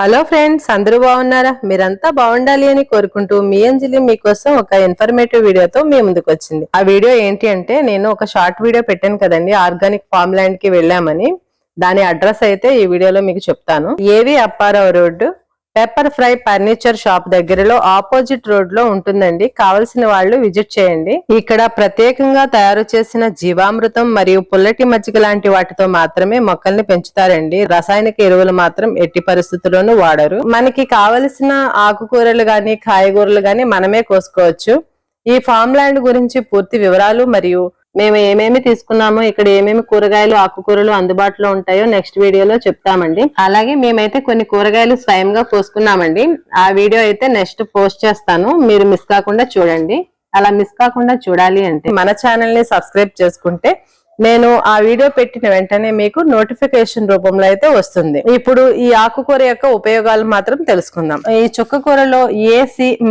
Hello friends అందరూ బాగున్నారా? మీరంతా బాగుండాలి అని కోరుకుంటూ మీ అంజలి మీకోసం ఒక ఇన్ఫర్మేటివ్ వీడియోతో మీ ముందుకు వచ్చింది. ఆ వీడియో ఏంటి అంటే నేను ఒక షార్ట్ వీడియో పెట్టాను కదండి ఆర్గానిక్ ఫామ్ ల్యాండ్కి వెళ్ళామని. దాని అడ్రస్ అయితే ఈ వీడియోలో మీకు చెప్తాను. ఏవి Appa Rao road? Pepper fry furniture shop దగ్గరలో ఆపోజిట్ రోడ్లో ఉంటుందండి. కావలసిన వాళ్ళు విజిట్ చేయండి. ఇక్కడ ప్రత్యేకంగా తయారు చేసిన జీవామృతం మరియు పుల్లటి మజ్జిగ లాంటి వాటితో మాత్రమే మొక్కల్ని పెంచుతారండి. రసాయనిక ఎరువులు మాత్రం ఎట్టి పరిస్థితుల్లోనూ వాడరు. మనకి కావలసిన ఆకుకూరలు గాని కాయగూరలు గాని మనమే కోసుకోవచ్చు. ఈ ఫామ్ ల్యాండ్ గురించి పూర్తి వివరాలు మరియు మేము ఏమేమి తీసుకున్నామో ఇక్కడ ఏమేమి కూరగాయలు ఆకుకూరలు అందుబాటులో ఉంటాయో నెక్స్ట్ వీడియోలో చెప్తామండి. అలాగే మేమైతే కొన్ని కూరగాయలు స్వయంగా కోసుకున్నామండి. ఆ వీడియో అయితే నెక్స్ట్ పోస్ట్ చేస్తాను. మీరు మిస్ కాకుండా చూడండి. అలా మిస్ కాకుండా చూడాలి అంటే మన ఛానల్ని సబ్స్క్రైబ్ చేసుకుంటే నేను ఆ వీడియో పెట్టిన వెంటనే మీకు నోటిఫికేషన్ రూపంలో అయితే వస్తుంది. ఇప్పుడు ఈ ఆకుకూర యొక్క ఉపయోగాలు మాత్రం తెలుసుకుందాం. ఈ చుక్క కూరలో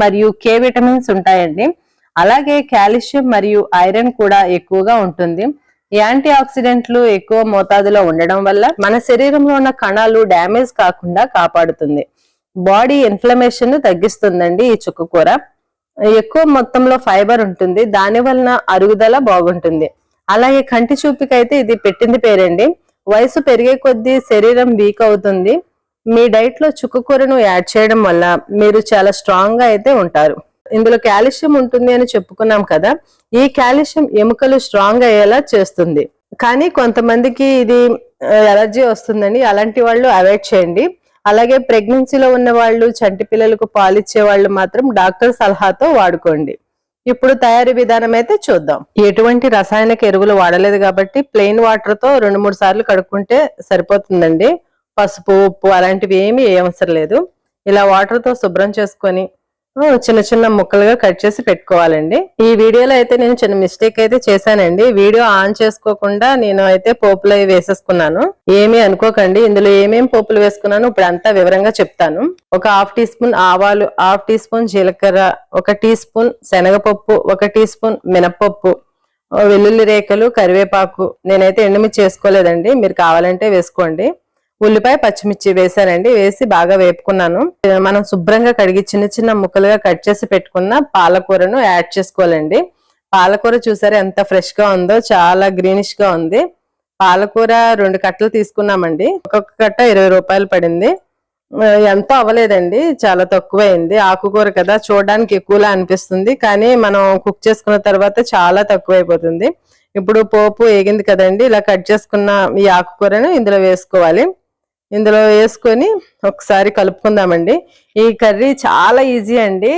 మరియు కే విటమిన్స్ ఉంటాయండి. అలాగే కాల్షియం మరియు ఐరన్ కూడా ఎక్కువగా ఉంటుంది. యాంటీ ఆక్సిడెంట్లు ఎక్కువ మోతాదులో ఉండడం వల్ల మన శరీరంలో ఉన్న కణాలు డ్యామేజ్ కాకుండా కాపాడుతుంది. బాడీ ఇన్ఫ్లమేషన్ తగ్గిస్తుందండి ఈ చుక్కకూర ఎక్కువ మొత్తంలో ఫైబర్ ఉంటుంది. దాని వలన అరుగుదల బాగుంటుంది. అలాగే కంటి చూపుకైతే ఇది పెట్టింది పేరండి. వయసు పెరిగే కొద్దీ శరీరం వీక్ అవుతుంది. మీ డైట్లో చుక్కకూరను యాడ్ చేయడం వల్ల మీరు చాలా స్ట్రాంగ్గా అయితే ఉంటారు. ఇందులో కాల్షియం ఉంటుంది అని చెప్పుకున్నాం కదా ఈ కాల్షియం ఎముకలు స్ట్రాంగ్ అయ్యేలా చేస్తుంది. కానీ కొంతమందికి ఇది ఎలర్జీ వస్తుందండి. అలాంటి వాళ్ళు అవాయిడ్ చేయండి. అలాగే ప్రెగ్నెన్సీలో ఉన్న వాళ్ళు చంటి పిల్లలకు పాలిచ్చే వాళ్ళు మాత్రం డాక్టర్ సలహాతో వాడుకోండి. ఇప్పుడు తయారీ విధానం అయితే చూద్దాం. ఎటువంటి రసాయనిక ఎరువులు వాడలేదు కాబట్టి ప్లెయిన్ వాటర్తో రెండు మూడు సార్లు కడుక్కుంటే సరిపోతుందండి. పసుపు ఉప్పు అలాంటివి ఏమీ అవసరం లేదు. ఇలా వాటర్తో శుభ్రం చేసుకొని చిన్న చిన్న ముక్కలుగా కట్ చేసి పెట్టుకోవాలండి. ఈ వీడియోలో అయితే నేను చిన్న మిస్టేక్ అయితే చేశానండి. వీడియో ఆన్ చేసుకోకుండా నేను అయితే పోపులు అవి వేసేసుకున్నాను. ఏమీ అనుకోకండి. ఇందులో ఏమేం పోపులు వేసుకున్నాను ఇప్పుడు అంతా వివరంగా చెప్తాను. ఒక హాఫ్ టీ స్పూన్ ఆవాలు హాఫ్ టీ స్పూన్ జీలకర్ర ఒక టీ స్పూన్ శనగపప్పు ఒక టీ స్పూన్ మినప్పప్పు వెల్లుల్లి రేఖలు కరివేపాకు. నేనైతే ఎండుమిర్చి చేసుకోలేదండి మీరు కావాలంటే వేసుకోండి. ఉల్లిపాయ పచ్చిమిర్చి వేసానండి వేసి బాగా వేపుకున్నాను. మనం శుభ్రంగా కడిగి చిన్న చిన్న ముక్కలుగా కట్ చేసి పెట్టుకున్న పాలకూరను యాడ్ చేసుకోవాలండి. పాలకూర చూసారా ఎంత ఫ్రెష్గా ఉందో చాలా గ్రీనిష్గా ఉంది. పాలకూర రెండు కట్టలు తీసుకున్నామండి. ఒక్కొక్క కట్ట ఇరవై రూపాయలు పడింది. ఎంతో అవ్వలేదండి చాలా తక్కువైంది. ఆకుకూర కదా చూడడానికి ఎక్కువలా అనిపిస్తుంది కానీ మనం కుక్ చేసుకున్న తర్వాత చాలా తక్కువైపోతుంది. ఇప్పుడు పోపు వేగింది కదండి ఇలా కట్ చేసుకున్న ఈ ఆకుకూరను ఇందులో వేసుకోవాలి. ఇందులో వేసుకొని ఒకసారి కలుపుకుందామండి. ఈ కర్రీ చాలా ఈజీ అండి.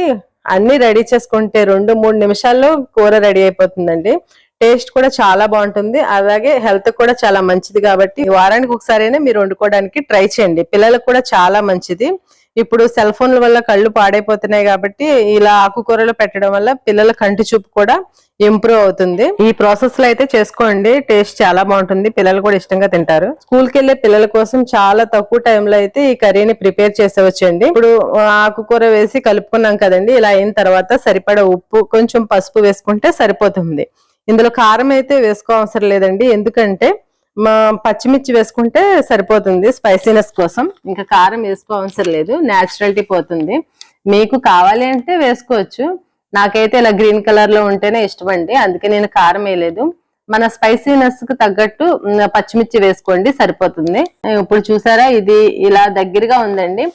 అన్ని రెడీ చేసుకుంటే రెండు మూడు నిమిషాల్లో కూర రెడీ అయిపోతుందండి. టేస్ట్ కూడా చాలా బాగుంటుంది. అలాగే హెల్త్ కూడా చాలా మంచిది కాబట్టి వారానికి ఒకసారైనా మీరు వండుకోవడానికి ట్రై చేయండి. పిల్లలకు కూడా చాలా మంచిది. ఇప్పుడు సెల్ ఫోన్ల వల్ల కళ్ళు పాడైపోతున్నాయి కాబట్టి ఇలా ఆకుకూరలు పెట్టడం వల్ల పిల్లల కంటి చూపు కూడా ఇంప్రూవ్ అవుతుంది. ఈ ప్రాసెస్లో అయితే చేసుకోండి. టేస్ట్ చాలా బాగుంటుంది. పిల్లలు కూడా ఇష్టంగా తింటారు. స్కూల్కి వెళ్ళే పిల్లల కోసం చాలా తక్కువ టైంలో అయితే ఈ కర్రీని ప్రిపేర్ చేసేవచ్చండి. ఇప్పుడు ఆకుకూర వేసి కలుపుకున్నాం కదండి. ఇలా అయిన తర్వాత సరిపడా ఉప్పు కొంచెం పసుపు వేసుకుంటే సరిపోతుంది. ఇందులో కారం అయితే వేసుకోవసరం లేదండి. ఎందుకంటే మా పచ్చిమిర్చి వేసుకుంటే సరిపోతుంది స్పైసీనెస్ కోసం. ఇంకా కారం వేసుకోవసరం లేదు నేచురాలిటీ పోతుంది. మీకు కావాలి అంటే వేసుకోవచ్చు. నాకైతే ఇలా గ్రీన్ కలర్లో ఉంటేనే ఇష్టమండి అందుకే నేను కారం వేయలేదు. మన స్పైసీనెస్కు తగ్గట్టు పచ్చిమిర్చి వేసుకోండి సరిపోతుంది. ఇప్పుడు చూసారా ఇది ఇలా దగ్గరగా ఉందండి.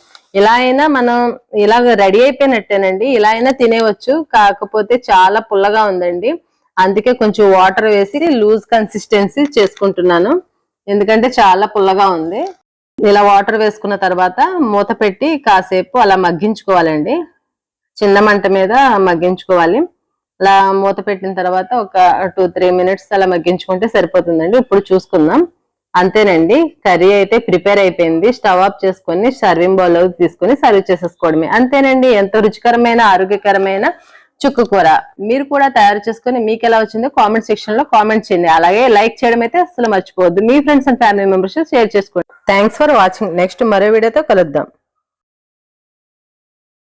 ఇలా అయినా మనం ఇలా రెడీ అయిపోయినట్టేనండి. ఇలా అయినా తినేవచ్చు కాకపోతే చాలా పుల్లగా ఉందండి. అందుకే కొంచెం వాటర్ వేసి లూజ్ కన్సిస్టెన్సీ చేసుకుంటున్నాను. ఎందుకంటే చాలా పుల్లగా ఉంది. ఇలా వాటర్ వేసుకున్న తర్వాత మూత పెట్టి కాసేపు అలా మగ్గించుకోవాలండి. చిన్న మంట మీద మగ్గించుకోవాలి. అలా మూత పెట్టిన తర్వాత ఒక టూ త్రీ మినిట్స్ అలా మగ్గించుకుంటే సరిపోతుందండి. ఇప్పుడు చూసుకుందాం. అంతేనండి. కర్రీ అయితే ప్రిపేర్ అయిపోయింది. స్టవ్ ఆఫ్ చేసుకొని సర్వింగ్ బౌల్ తీసుకొని సర్వ్ చేసేసుకోవడమే. అంతేనండి. ఎంతో రుచికరమైన ఆరోగ్యకరమైన చుక్కు కూర. మీరు కూడా తయారు చేసుకొని మీకు ఎలా వచ్చిందో కామెంట్ సెక్షన్లో కామెంట్ చేయండి. అలాగే లైక్ చేయడం అయితే అసలు మర్చిపోవద్దు. మీ friends and family members share చేసుకోండి. థ్యాంక్స్ ఫర్ వాచింగ్ నెక్స్ట్ మరో వీడియోతో కలుద్దాం.